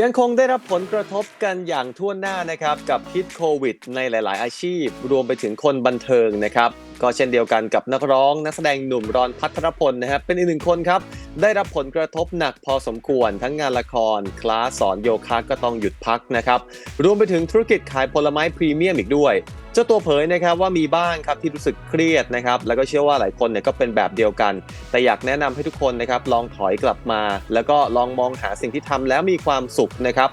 ยังคงได้รับผลกระทบกันอย่างทั่วหน้านะครับกับพิษโควิด ในหลาย ๆ อาชีพ รวมไปถึงคนบันเทิงนะครับก็เช่นเดียวกันกับนักร้อง นักแสดงหนุ่มรอนพัทรพลนะครับเป็นอีกหนึ่งคนครับ ได้รับผลกระทบหนักพอสมควร ทั้งงานละคร คลาสสอนโยคะก็ต้องหยุดพักนะครับรวมไปถึงธุรกิจขายผลไม้พรีเมียมอีกด้วย เจ้าตัวเผยนะครับว่ามีบ้างครับที่รู้สึกเครียดนะครับแล้วก็เชื่อว่าหลายคนเนี่ยก็เป็นแบบเดียวกัน แต่อยากแนะนำให้ทุกคนนะครับลองถอยกลับมา แล้วก็ลองมองหาสิ่งที่ทำแล้วมีความสุขนะครับ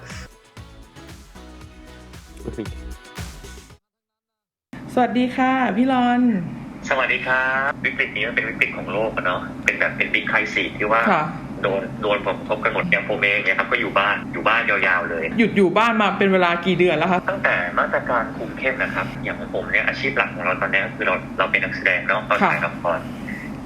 สวัสดีค่ะ พี่รอนสวัสดีครับวิกฤตนี้มันเป็นวิกฤตของโลกอะเนาะเป็นแบบเป็นบิ๊กไครซีที่ว่าค่ะโดนโดนผลกระทบกันหมดอย่างผมเอง หยุดอยู่บ้านมาเป็นเวลากี่เดือนแล้วคะตั้งแต่มาตรการคุมเข้มนะครับ อย่างของผมเนี่ยอาชีพหลักของเราตอนนี้ก็คือเราเราเป็นนักแสดงเนาะเราถ่ายละคร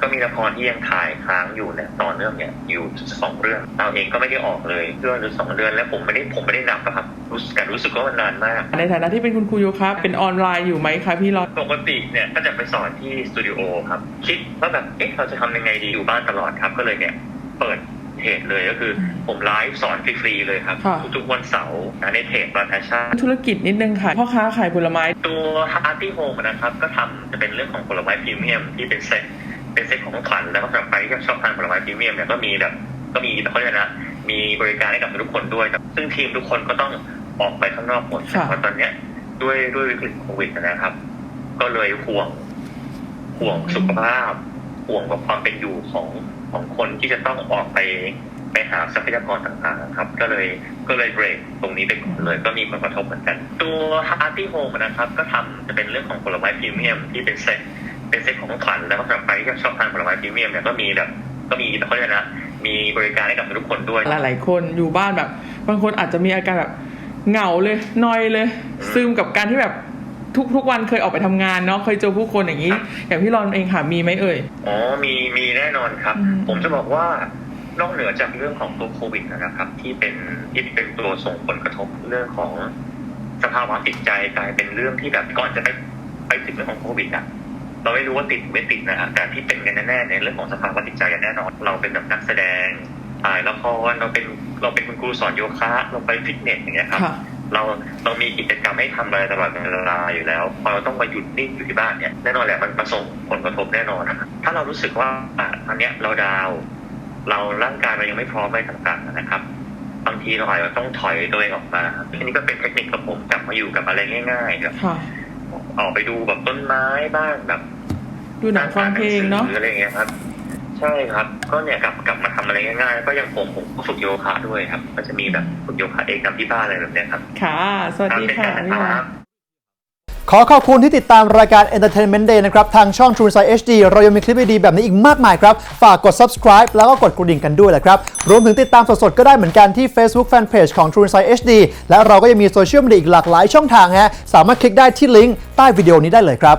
ก็มีละครที่ยังถ่ายค้างอยู่เนี่ยต่อเนื่องเนี่ยอยู่สองเรื่องเราเองก็ไม่ได้ออกเลยเดือนหรือสองเดือนแล้วผมไม่ได้ผมไม่ได้นับอะครับรู้สึกแต่รู้สึกว่ามันนานมาก ในฐานะที่เป็นคุณครูโยคะเป็นออนไลน์อยู่ไหมคะพี่รอนปกติเนี่ยก็จะไปสอนที่สตูดิโอครับคิดว่าแบบเอ๊ะเราจะทำยังไงดีอยู่บ้านตลอดครับก็เลยเนี่ยเปิด เพจเลยก็คือผมไลฟ์สอนฟรีๆเลยครับทุกๆวันเสาร์นะในเพจบาร์แพชชั่นธุรกิจนิดนึงค่ะพ่อค้าขายผลไม้ ตัวฮาร์ตี้โฮมนะครับ ก็ทำจะเป็นเรื่องของผลไม้พรีเมียมที่เป็นเซ็ตเป็นเซ็ตของขวัญแล้วก็สำหรับใครที่ชอบทานผลไม้พรีเมียมเนี่ยก็มีแบบก็มีเขาเรียกนะมีบริการให้กับทุกคนด้วยครับซึ่งทีมทุกคนก็ต้องออกไปข้างนอกหมดค่ะ เพราะตอนเนี้ยด้วยด้วยวิกฤตโควิดนะครับ ก็เลยห่วงห่วงสุขภาพ ห่วงกับความเป็นอยู่ของของคนที่จะต้องออกไปไปหาทรัพยากรต่างๆครับ ก็เลยก็เลยเบรกตรงนี้ไปก่อนเลย ก็มีผลกระทบเหมือนกัน ตัวฮาร์ตี้โฮมนะครับ ก็ทำจะเป็นเรื่องของผลไม้พรีเมียมที่เป็นเซ็ตเป็นเซ็ตของขวัญแล้วก็สำหรับใครที่ชอบทานผลไม้พรีเมียมเนี่ยก็มีแบบก็มีเขาเรียกนะมีบริการให้กับทุกคนด้วย หลายๆคนอยู่บ้านแบบ บางคนอาจจะมีอาการแบบเหงาเลยนอยเลย ซึมกับการที่แบบ ทุกทุกวันเคยออกไปทำงานเนาะเคยเจอผู้คนอย่างนี้ อย่างพี่รอนเองค่ะมีไหมเอ่ยอ๋อมีมีแน่นอนครับอืมผมจะบอกว่านอกเหนือจากเรื่องของตัวโควิดนะครับ ที่เป็นที่เป็นตัวส่งผลกระทบเรื่องของสภาวะจิตใจกลายเป็นเรื่องที่แบบก่อนจะไปไปถึงเรื่องของโควิดอะเราไม่รู้ว่าติดหรือไม่ติดนะฮะแต่ที่เป็นกันแน่ๆในเรื่องของสภาวะจิตใจกันแน่นอน เราเป็นแบบนักแสดงถ่ายละครเราเป็นเราเป็นคุณครูสอนโยคะเราไปฟิตเนสอย่างเงี้ยครับค่ะ เราเรามีกิจกรรมให้ทำอะไรตลอดเวลาอยู่แล้ว พอเราต้องมาหยุดนิ่งอยู่ที่บ้านเนี่ยแน่นอนแหละมันมาส่งผลกระทบแน่นอนนะครับถ้าเรารู้สึกว่าอะอันเนี้ยเราดาวน์เราร่างกายเรายังไม่พร้อมอะไรต่างๆนะครับ บางทีเราอาจจะต้องถอยตัวเองออกมาอันนี้ก็เป็นเทคนิคกับผมกลับมาอยู่กับอะไรง่ายๆแบบค่ะออกไปดูแบบต้นไม้บ้างแบบ ดูหนังฟังเพลงเนาะหรืออะไรอย่างเงี้ยครับ ใช่ครับ ก็เนี่ยกลับกลับมาทำอะไรง่ายๆก็ยังผมผมก็ฝึกโยคะด้วยครับ ก็จะมีแบบฝึกโยคะเองทำที่บ้านอะไรแบบเนี้ยครับ ค่ะ สวัสดีค่ะพี่รอนขอขอบคุณที่ติดตามรายการ Entertainment Day นะครับ ทางช่อง True Insight HD เรายังมีคลิปดีๆแบบนี้อีกมากมายครับ ฝากกด subscribe แล้วก็กดกระดิ่งกันด้วยแหละครับ รวมถึงติดตามสดๆ ก็ได้เหมือนกันที่ Facebook Fanpage ของ True Insight HD และเราก็ยังมีโซเชียลมีเดียอีกหลากหลายช่องทางฮะสามารถคลิกได้ที่ลิงก์ใต้วิดีโอนี้ได้เลยครับ